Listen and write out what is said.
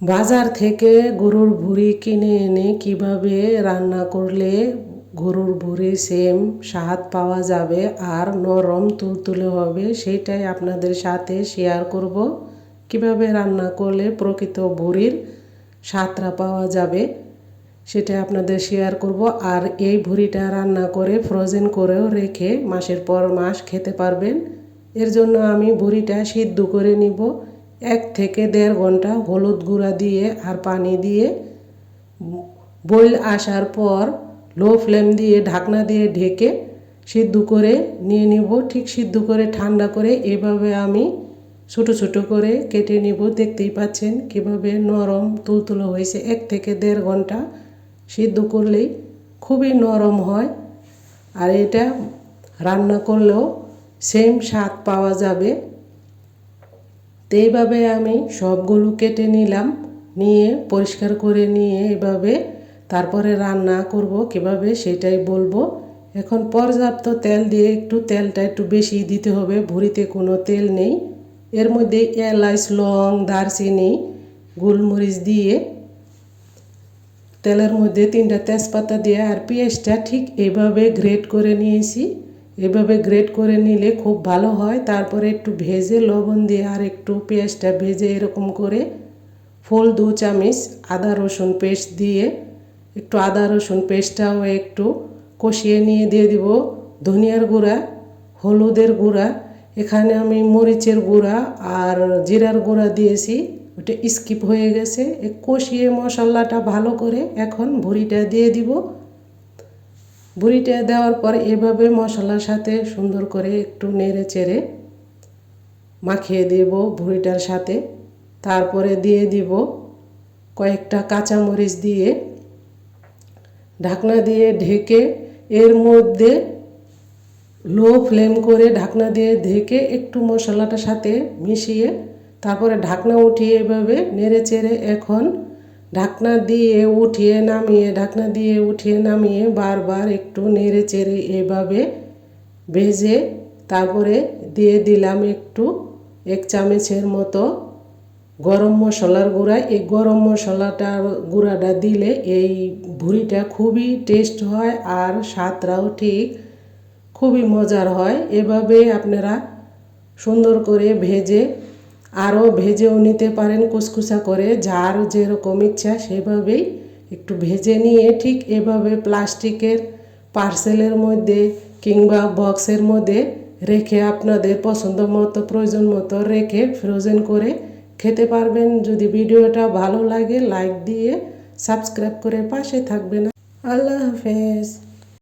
বাজার থেকে গরুর ভুঁড়ি কিনে এনে কীভাবে রান্না করলে গরুর ভুঁড়ি সেম স্বাদ পাওয়া যাবে আর নরম তুলতুলে হবে, সেটাই আপনাদের সাথে শেয়ার করব। কীভাবে রান্না করলে প্রকৃত ভুঁড়ির স্বাদটা পাওয়া যাবে সেটা আপনাদের শেয়ার করব। আর এই ভুঁড়িটা রান্না করে ফ্রোজেন করেও রেখে মাসের পর মাস খেতে পারবেন। এর জন্য আমি ভুঁড়িটা সিদ্ধ করে নিব। এক থেকে দেড় ঘণ্টা হলুদ গুঁড়া দিয়ে আর পানি দিয়ে বইল আসার পর লো ফ্লেম দিয়ে ঢাকনা দিয়ে ঢেকে সিদ্ধ করে নিয়ে নিব। ঠিক সিদ্ধ করে, ঠান্ডা করে এভাবে আমি ছোটো ছোটো করে কেটে নিব। দেখতেই পাচ্ছেন কীভাবে নরম তুলতুলো হয়েছে। এক থেকে দেড় ঘণ্টা সিদ্ধ করলেই খুবই নরম হয়। আর এটা রান্না করলেও সেম স্বাদ পাওয়া যাবে। তো এইভাবে আমি সবগুলো কেটে নিলাম, নিয়ে পরিষ্কার করে নিয়ে এভাবে তারপরে রান্না করব, কীভাবে সেটাই বলব। এখন পর্যাপ্ত তেল দিয়ে একটু তেলটা একটু বেশি দিতে হবে, ভুড়িতে কোনো তেল নেই। এর মধ্যে এলাচ, লং, দারচিনি, গোলমরিচ দিয়ে তেলের মধ্যে তিনটা তেজপাতা দিয়ে আর পেঁয়াজটা ঠিক এইভাবে গ্রেট করে নিয়েছি। এভাবে গ্রেট করে নিলে খুব ভালো হয়। তারপরে একটু ভেজে লবণ দিয়ে আর একটু পেঁয়াজটা ভেজে এরকম করে ফুল দু চামচ আদা রসুন পেস্ট দিয়ে একটু আদা রসুন পেস্টটাও একটু কষিয়ে নিয়ে দিয়ে দিব ধনিয়ার গুঁড়া, হলুদের গুঁড়া, এখানে আমি মরিচের গুঁড়া আর জিরার গুঁড়া দিয়েছি। ওটা স্কিপ হয়ে গেছে। কষিয়ে মশলাটা ভালো করে এখন ভুড়িটা দিয়ে দিব। বুড়িটা দেওয়ার পর এভাবে মশলার সাথে সুন্দর করে একটু নেড়ে চেড়ে মাখিয়ে দেব ভুড়িটার সাথে। তারপরে দিয়ে দিব কয়েকটা কাঁচামরিচ দিয়ে। ঢাকনা দিয়ে ঢেকে এর মধ্যে লো ফ্লেম করে ঢাকনা দিয়ে ঢেকে একটু মশলাটার সাথে মিশিয়ে তারপরে ঢাকনা উঠিয়ে এভাবে নেড়ে চেড়ে এখন ঢাকনা দিয়ে উঠিয়ে নামিয়ে, ঢাকনা দিয়ে উঠিয়ে নামিয়ে বারবার একটু নেড়ে চেড়ে এভাবে ভেজে তারপরে দিয়ে দিলাম একটু এক চামচের মতো গরম মশলার গুঁড়া। এই গরম মশলাটার গুঁড়াটা দিলে এই ভুড়িটা খুবই টেস্ট হয় আর স্বাদটাও ঠিক, খুবই মজার হয়। এভাবে আপনারা সুন্দর করে ভেজে আরও ভেজেও নিতে পারেন কুসকুসা করে, যার যেরকম ইচ্ছা সেভাবেই একটু ভেজে নিয়ে ঠিক এভাবে প্লাস্টিকের পার্সেলের মধ্যে কিংবা বক্সের মধ্যে রেখে আপনাদের পছন্দ মতো, প্রয়োজন মতো রেখে ফ্রোজেন করে খেতে পারবেন। যদি ভিডিওটা ভালো লাগে লাইক দিয়ে সাবস্ক্রাইব করে পাশে থাকবেন। আল্লাহ হাফেজ।